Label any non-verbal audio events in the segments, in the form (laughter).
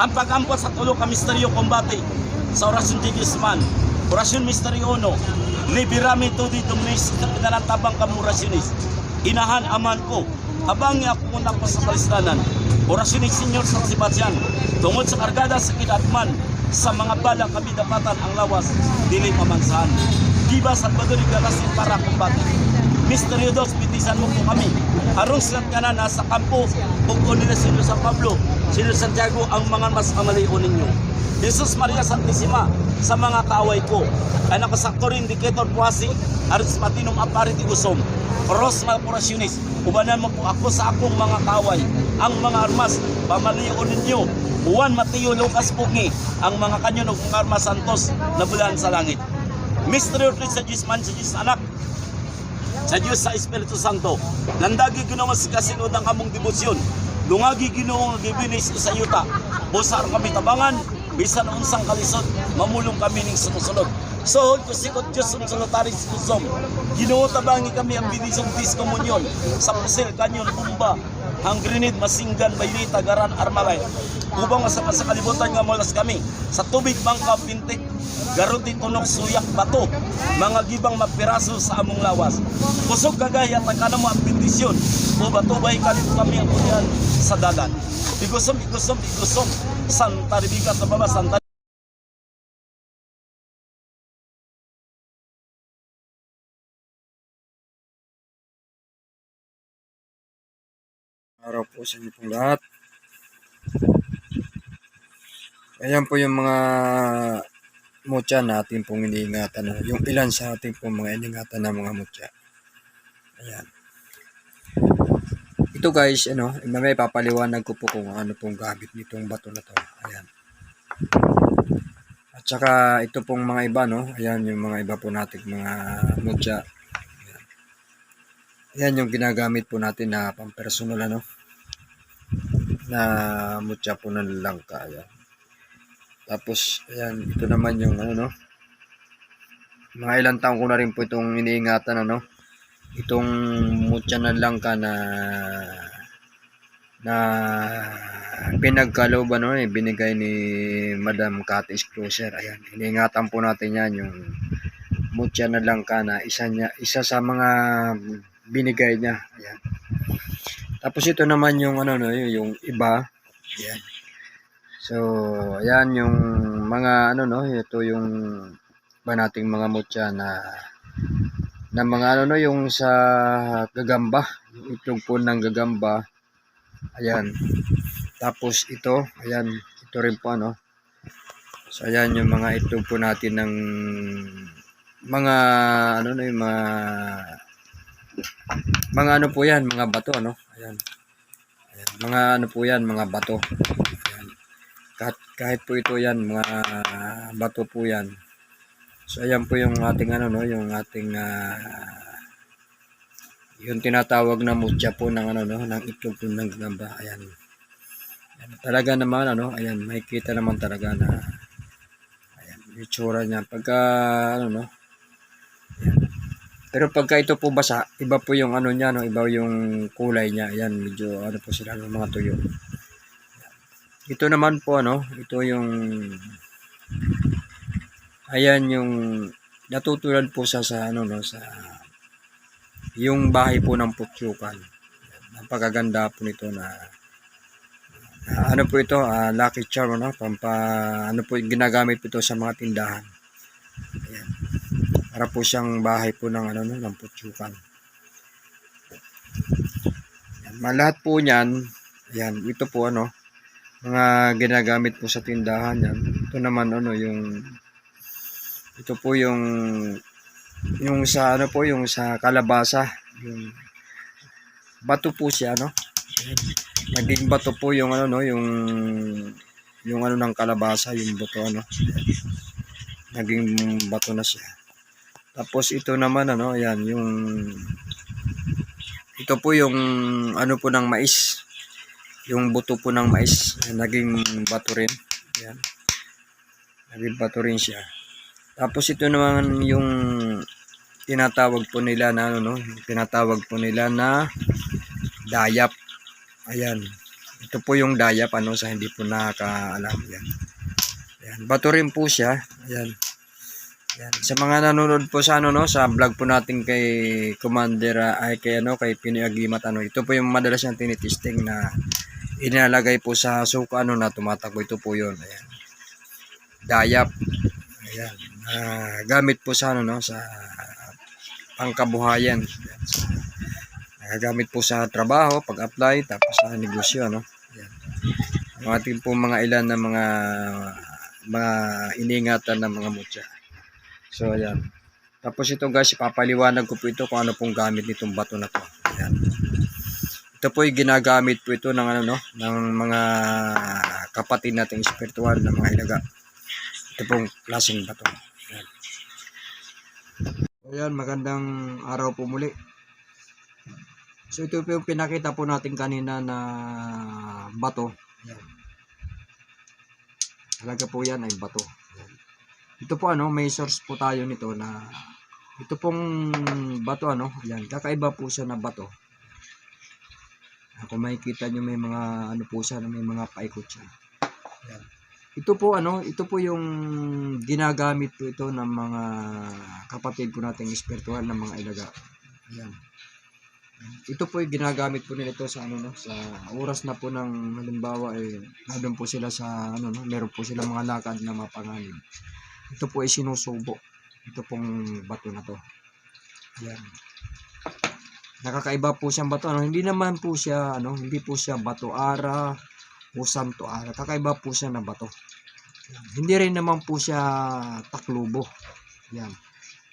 Ang pagampo sa tulo ka misteryo kombate sa orasyon di Guzman, orasyon misteryo no, liberami to di dominis sa pinalantabang kamurasyonis. Inahan aman ko, habang ako pa sa kalistanan, orasyon ni Senyor San Sebastian, tungod sa kargada sa kinatman, sa mga bala kami dapatan ang lawas, dili pamansahan. Diba Salvador Igalasin para kumbate. Misteryo dos, pitisan mo po kami. Harong silat ka na nasa kampo, nila Senyor San Pablo, Senyor Santiago ang mga mas kamalion ninyo. Jesus Maria Santissima sa mga kaaway ko. Anak ko sa Corin Indicator Puasi, Aris Matinong Apariti Usom. Cross mga ubanan mo po ako sa akong mga kaaway. Ang mga armas, pamalion ninyo. Juan Mateo Lucas Pugi, ang mga kanyo ng mga armas santos na bulan sa langit. Mystery of sa Diyos man sa Diyos anak, sa Diyos sa Espiritu Santo. Landagi ginawa sa kasinod ang among debosyon. Lungagi ginawa nga gibinis sa yuta. Busar kami tabangan, bisan unsang kalisod, mamulong kami ning sumusunod. So, ko sikot Diyos ang salutari sa kusom. Ginoo tabangi kami ang binisong diskomunyon sa pusil, kanyon, bumba, ang grenade, masinggan, baylita, garan, armalay. Ubang sa sa kalibutan nga molas kami. Sa tubig bangka, pintik, garuti tunok suyak bato mga gibang mapiraso sa among lawas. Kusog kagaya takana mo ang bendisyon o batubay kalito kami ang kunyan sa dagat. Igusom igusom igusom Santa Rebecca sa baba Santa Araw po sa inyo pong lahat. Ayan po yung mga mutya natin pong iniingatan. Yung ilan sa ating pong mga iniingatan na mga mutya. Ayan. Ito guys, ano, may papaliwanag ko po kung ano pong gamit nitong bato na to. Ayan. At saka ito pong mga iba, no? Ayan yung mga iba po nating mga mutya. Ayan. Ayan yung ginagamit po natin na pampersonal, ano? na mutya po ng langka. Ayan. Tapos, ayan, ito naman yung ano, no? Mga ilang taon ko na rin po itong iniingatan, ano? Itong mutya ng langka na na pinagkalooban, no? Eh, binigay ni Madam Katis Cruiser. Ayan, iniingatan po natin yan, yung mutya ng langka na isa, niya, isa sa mga binigay niya. Ayan. Tapos ito naman yung ano no, yung iba. Ayan. So, ayan yung mga ano no, ito yung ba nating mga mutya na na mga ano no, yung sa gagamba, yung itlog po ng gagamba. Ayan. Tapos ito, ayan, ito rin po ano. So, ayan yung mga itlog po natin ng mga ano no, yung mga mga ano po yan, mga bato, ano? Ayan. Ayan. Mga ano po yan, mga bato. Kahit, kahit po ito yan, mga bato po yan. So, ayan po yung ating ano, no? Yung ating ah, yung tinatawag na mutya po ng ano, no? Ng itlog po ng gamba. Ayan. ayan. Talaga naman, ano? Ayan, makikita naman talaga na ayan, itsura niya. Pagka, ano, no? Pero pagka ito po basa, iba po yung ano niya, no? iba yung kulay niya. Ayan, medyo ano po sila ng mga tuyo. Ito naman po ano, ito yung ayan yung natutulad po sa sa ano no sa yung bahay po ng putyukan. Napakaganda po nito na ano po ito, ah, lucky charm no, pampa ano po ginagamit po ito sa mga tindahan. Ayan para po siyang bahay po ng ano no, ng putyukan. Yan, mga lahat po niyan, yan, ito po ano, mga ginagamit po sa tindahan yan. Ito naman ano yung ito po yung yung sa ano po yung sa kalabasa, yung bato po siya no. Yan. Naging bato po yung ano no, yung yung ano ng kalabasa, yung buto ano. Naging bato na siya. Tapos ito naman ano, ayan, yung ito po yung ano po ng mais. Yung buto po ng mais, naging bato rin. Ayan. Naging bato rin siya. Tapos ito naman yung tinatawag po nila na ano no, tinatawag po nila na dayap. Ayan. Ito po yung dayap ano sa hindi po nakakaalam yan. Ayan, bato rin po siya. Ayan. Ayan. Sa mga nanonood po sa ano no, sa vlog po natin kay Commander ah, ay kay ano kay Piniagimat ano. Ito po yung madalas yung tinitesting na inalagay po sa suka ano na tumatakbo ito po yun. Ayan. Dayap. Ayan. Ah, gamit po sa ano no sa pangkabuhayan. Nagagamit po sa trabaho, pag-apply, tapos sa negosyo, ano. Ayan. Ang ating po mga ilan na mga mga iningatan ng mga mutya. So, ayan. Tapos ito guys, ipapaliwanag ko po ito kung ano pong gamit nitong bato na to. Ayan. Ito po ginagamit po ito ng ano no, ng mga kapatid nating spiritual na mga ilaga. Ito pong klaseng bato. Ayan. Ayan, magandang araw po muli. So ito po yung pinakita po natin kanina na bato. Ayan. Po yan ay bato. Ito po ano, may source po tayo nito na ito pong bato ano, ayan, kakaiba po siya na bato. Kung makikita nyo may mga ano po siya, may mga paikot siya. Ayan. Ito po ano, ito po yung ginagamit po ito ng mga kapatid po nating spiritual ng mga ilaga. Ayan. Ito po yung ginagamit po nila ito sa ano no, sa oras na po ng halimbawa eh nandun po sila sa ano no, meron po sila mga lakad na mapanganib. Ito po ay sinusubo. Ito pong bato na to. Ayan. Nakakaiba po siyang bato. Ano? Hindi naman po siya, ano, hindi po siya bato ara o santo ara. Kakaiba po siya na bato. Hindi rin naman po siya taklubo. Yan.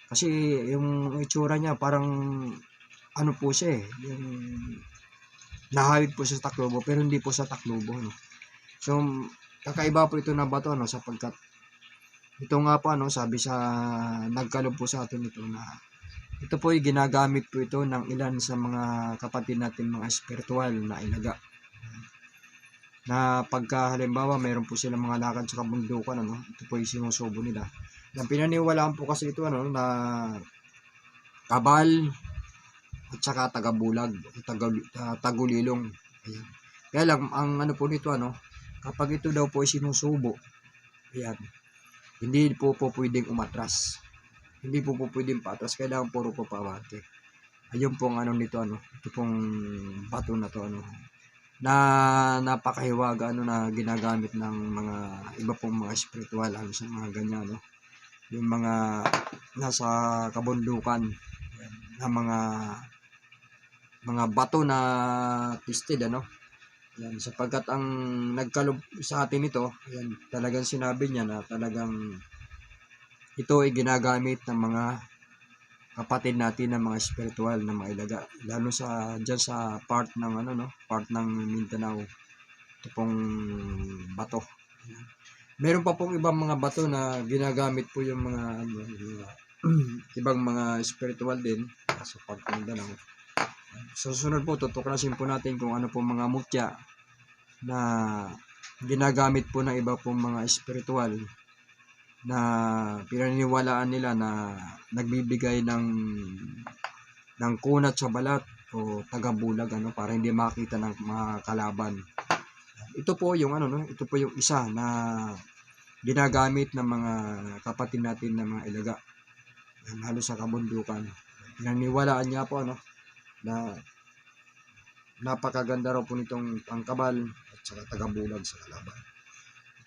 Kasi yung itsura niya parang ano po siya eh, yung nahawid po siya sa taklubo pero hindi po sa taklubo no. So kakaiba po ito na bato no sapagkat ito nga po ano sabi sa nagkalob po sa atin ito na ito po ay ginagamit po ito ng ilan sa mga kapatid natin mga spiritual na ilaga na pagka halimbawa mayroon po silang mga lakad sa kabundukan ano ito po yung sinusubo nila ang pinaniwalaan po kasi ito ano na kabal at saka tagabulag, taga, ta- tagulilong. Ayan. Kaya lang, ang ano po nito, ano, kapag ito daw po ay sinusubo, ayan, hindi po po pwedeng umatras. Hindi po po pwedeng patras, kailangan puro po pawate. Ayun pong ano nito, ano, ito pong bato na to, ano, na napakahiwaga, ano, na ginagamit ng mga iba pong mga spiritual, ano, sa mga ganyan, no. Yung mga nasa kabundukan, na mga mga bato na twisted ano yan sapagkat ang nagkalob sa atin ito yan talagang sinabi niya na talagang ito ay ginagamit ng mga kapatid natin ng mga spiritual na mga ilaga lalo sa diyan sa part ng ano no? Part ng Mindanao. Ito pong bato. Meron pa pong ibang mga bato na ginagamit po yung mga ano yung (clears throat) ibang mga spiritual din. Sa part ng Mindanao. So, susunod po, tutuklasin po natin kung ano po mga mutya na ginagamit po ng iba pong mga spiritual na pinaniniwalaan nila na nagbibigay ng ng kunat sa balat o tagabulag ano para hindi makita ng mga kalaban. Ito po yung ano no, ito po yung isa na ginagamit ng mga kapatid natin na mga ilaga. Yan, halos sa kabundukan. Pinaniwalaan niya po ano na napakaganda raw po nitong pangkabal at saka tagabulag sa kalaban.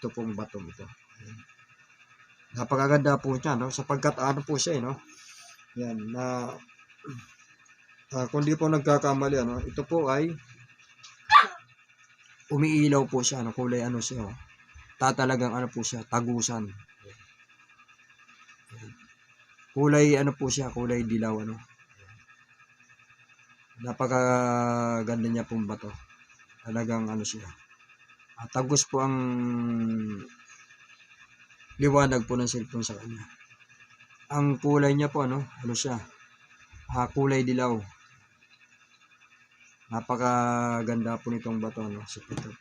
Ito pong batong ito. Napakaganda po niya, no? Sapagkat ano po siya, eh, no? Yan, na ah, kung di po nagkakamali, ano, ito po ay umiilaw po siya, ano, kulay ano siya, oh. Tatalagang ano po siya, tagusan. Kulay ano po siya, kulay dilaw, ano napakaganda niya pong bato. Talagang ano siya. At tagos po ang liwanag po ng cellphone sa kanya. Ang kulay niya po ano, ano siya? Ah, kulay dilaw. Napakaganda po nitong bato ano, sa pito.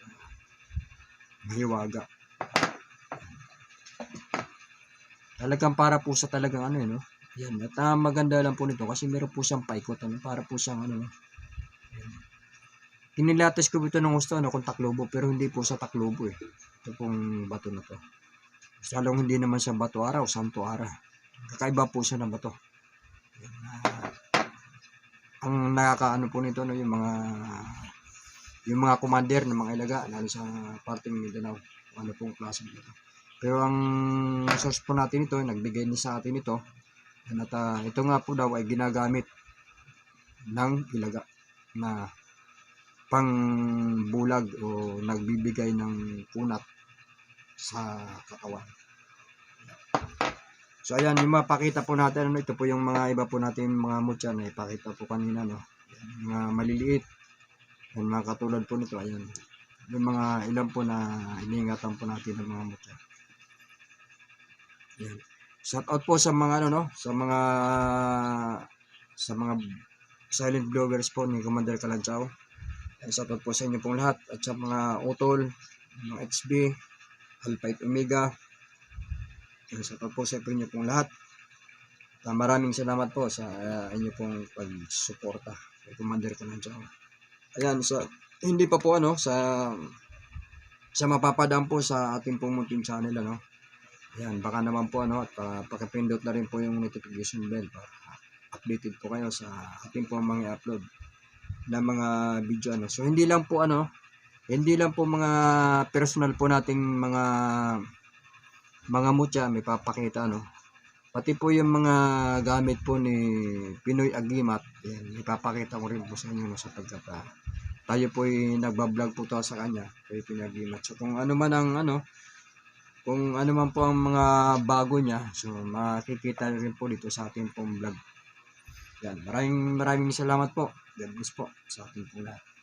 Mahiwaga. Talagang para po sa talagang ano eh, no? Yan. At ah, maganda lang po nito kasi meron po siyang paikot. Ano, para po siyang ano. Yan. Kinilates ko ito ng gusto ano, kung Taclobo, pero hindi po sa Taclobo eh. Ito pong bato na to. Salong hindi naman siya bato araw, santo ara. Kakaiba po siya ng bato. Yan, ah, ang nakakaano po nito no, yung mga yung mga commander ng mga ilaga lalo sa parting Mindanao ano pong klase nito pero ang source po natin ito nagbigay niya sa atin ito at ah, ito nga po daw ay ginagamit ng ilaga na pang bulag o nagbibigay ng punat sa katawan So ayan, yung mapakita po natin, ano, ito po yung mga iba po natin mga mutya na ipakita po kanina, no. Yan, mga maliliit. Yan, mga katulad po nito, ayan. Yung mga ilan po na iniingatan po natin ng mga mutya. Yan. Shout out po sa mga ano, no, sa mga sa mga silent vloggers po ni Commander Kalanchao. Shout out po sa inyo pong lahat at sa mga utol, mga XB, Alpha Eight Omega, yan, sa po sa inyo pong lahat. Ah, maraming salamat po sa ah, inyo pong pagsuporta kay Commander ko ng Ayan, sa hindi pa po ano, sa sa mapapadaan po sa ating pong munting channel ano. Ayan, baka naman po ano, at uh, pakipindot na rin po yung notification bell para updated po kayo sa ating pong mga upload na mga video ano. So hindi lang po ano, hindi lang po mga personal po nating mga mga mutya may papakita no pati po yung mga gamit po ni Pinoy Agimat yan ipapakita ko rin po sa inyo no, sapagkat ah, tayo po ay nagbablog po to sa kanya kay Pinoy Agimat. So kung ano man ang ano kung ano man po ang mga bago niya so makikita rin po dito sa ating pong vlog. Yan maraming maraming salamat po. God bless po sa ating pong lahat